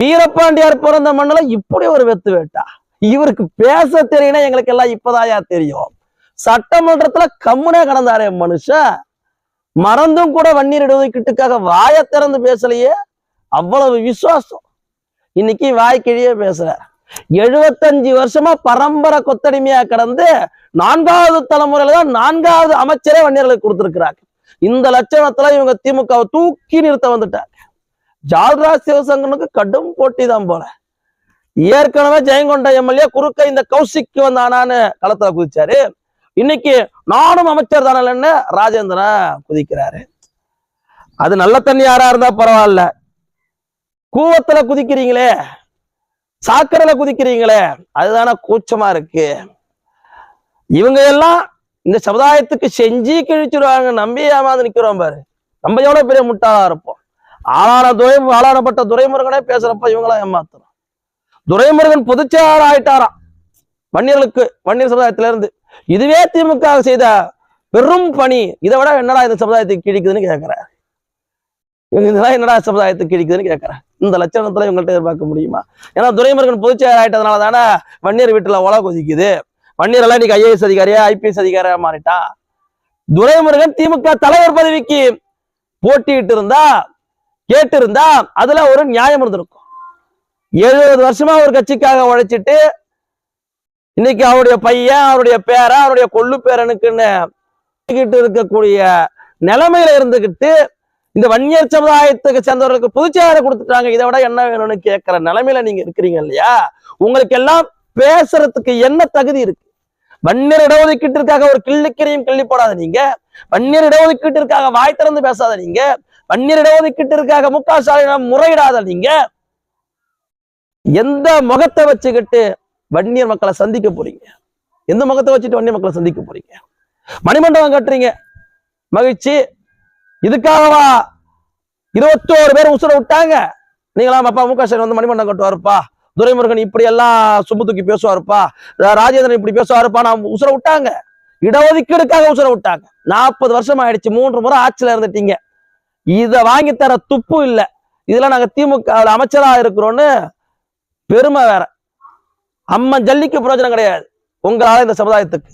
வீரபாண்டியார் பிறந்த மண்ணுல இப்படி ஒரு வெத்து வேட்டா. இவருக்கு பேச தெரியணும் எங்களுக்கு எல்லாம் இப்பதாயா தெரியும். சட்டமன்றத்துல கம்முனே கடந்தாரே மனுஷன். மறந்தும் கூட வன்னீர் இடஒதுக்கீட்டுக்காக வாயை திறந்து பேசலையே. அவ்வளவு விசுவாசம். இன்னைக்கு வாய்க்கிழியே பேசுற. எழுபத்தஞ்சு வருஷமா பரம்பரை கொத்தடிமையா கடந்து நான்காவது தலைமுறையில தான் நான்காவது அமைச்சரே வன்னியர்களுக்கு கொடுத்திருக்கிறாங்க. இந்த லட்சணத்துல இவங்க திமுகவை தூக்கி நிறுத்த வந்துட்டாங்க. ஜால்ராஜ் சிவசங்கனுக்கு கடும் போட்டி தான் போல. ஏற்கனவே ஜெயங்கொண்ட எம்எல்ஏ குறுக்க இந்த கௌசிக்கு வந்தானான்னு களத்துல குதிச்சாரு. இன்னைக்கு நானும் அமைச்சர் தானலன்னு ராஜேந்திரன் குதிக்கிறாரு. அது நல்ல தண்ணி யாரா இருந்தா பரவாயில்ல. கூவத்துல குதிக்கிறீங்களே சாக்கரையில குதிக்கிறீங்களே அதுதானே கூச்சமா இருக்கு. இவங்க எல்லாம் இந்த சமுதாயத்துக்கு செஞ்சு கிழிச்சிருவாங்க நம்பி ஏமாந்து நிக்கிறோம் பாரு. நம்ம எவ்வளவு பெரிய முட்டாளா இருப்போம். ஆளான துறை ஆளானப்பட்ட துரைமுருகனே பேசுறப்ப இவங்களாம் ஏமாத்துறோம் துரைமுருகன் பொதுச்செயலாளர் ஆயிட்டாராம் வன்னியர்களுக்கு வன்னியர் சமுதாயத்துல இருந்து இதுவே திமுக செய்த பெரும் பணி. இதை விட என்னடா இந்த சமுதாயத்துக்கு கிழிக்குதுன்னு கேட்கிறேன் இதெல்லாம் என்னடா சமுதாயத்துக்கு கிழிக்குதுன்னு கேட்கிறேன் இந்த லட்சணத்துல இவங்கள்ட்ட எதிர்பார்க்க முடியுமா? ஏன்னா துரைமுருகன் பொதுச்செயலர் ஆயிட்டதுனால தானே வன்னியர் வீட்டுல ஒலை கொதிக்குது. வன்னியர் எல்லாம் இன்னைக்கு ஐஏஎஸ் அதிகாரியா ஐபிஎஸ் அதிகாரியா மாறிட்டா. துரைமுருகன் திமுக தலைவர் பதவிக்கு போட்டிட்டு இருந்தா கேட்டு இருந்தா அதுல ஒரு நியாயம் இருந்திருக்கும். எழுபது வருஷமா ஒரு கட்சிக்காக உழைச்சிட்டு இன்னைக்கு அவருடைய பையன் அவருடைய பேரன் அவருடைய கொள்ளு பேரனுக்குன்னு இருக்கக்கூடிய நிலைமையில இருந்துகிட்டு இந்த வன்னியர் சமுதாயத்துக்கு சேர்ந்தவர்களுக்கு புதுச்சேரி கொடுத்துட்டாங்க. இதை விட என்ன வேணும்னு கேட்கிற நிலைமையில நீங்க இருக்கிறீங்க இல்லையா? உங்களுக்கு எல்லாம் பேசுறதுக்கு என்ன தகுதி இருக்கு? வன்னியர் இடஒதுக்கீட்டிற்காக ஒரு கிள்ளிக்கிறையும் கிள்ளி போடாத நீங்க வன்னியர் இடஒதுக்கீட்டிற்காக வாய் திறந்து பேசாத நீங்க வன்னியர் இருக்காங்க மு க ஸ்டாலின் முறையிடாத நீங்க. எந்த முகத்தை வச்சுக்கிட்டு வன்னியர் மக்களை சந்திக்க போறீங்க? எந்த முகத்தை வச்சுட்டு வன்னியர் மக்களை சந்திக்க போறீங்க? மணிமண்டபம் கட்டுறீங்க. மகிழ்ச்சி. இதுக்காகவா இருபத்தோரு பேர் உசுர விட்டாங்க. நீங்களாம் அப்பா மு க ஸ்டாலின் வந்து மணிமண்டபம் கட்டுவாருப்பா. துரைமுருகன் இப்படி எல்லாம் சும்பு தூக்கி பேசுவாருப்பா. ராஜேந்திரன் இப்படி பேசுவாருப்பா. நான் உசுர விட்டாங்க. இடஒதுக்கீடுக்காக உசுர விட்டாங்க. நாற்பது வருஷம் ஆயிடுச்சு மூன்று முறை ஆட்சியில இருந்துட்டீங்க. இதை வாங்கி துப்பு இல்ல. இதுல நாங்க திமுக அமைச்சராக அமைச்சரா இருக்கிறோம்னு பெருமை வேற. அம்மன் ஜல்லிக்கு பிரயோஜனம் கிடையாது. உங்களால இந்த சமுதாயத்துக்கு.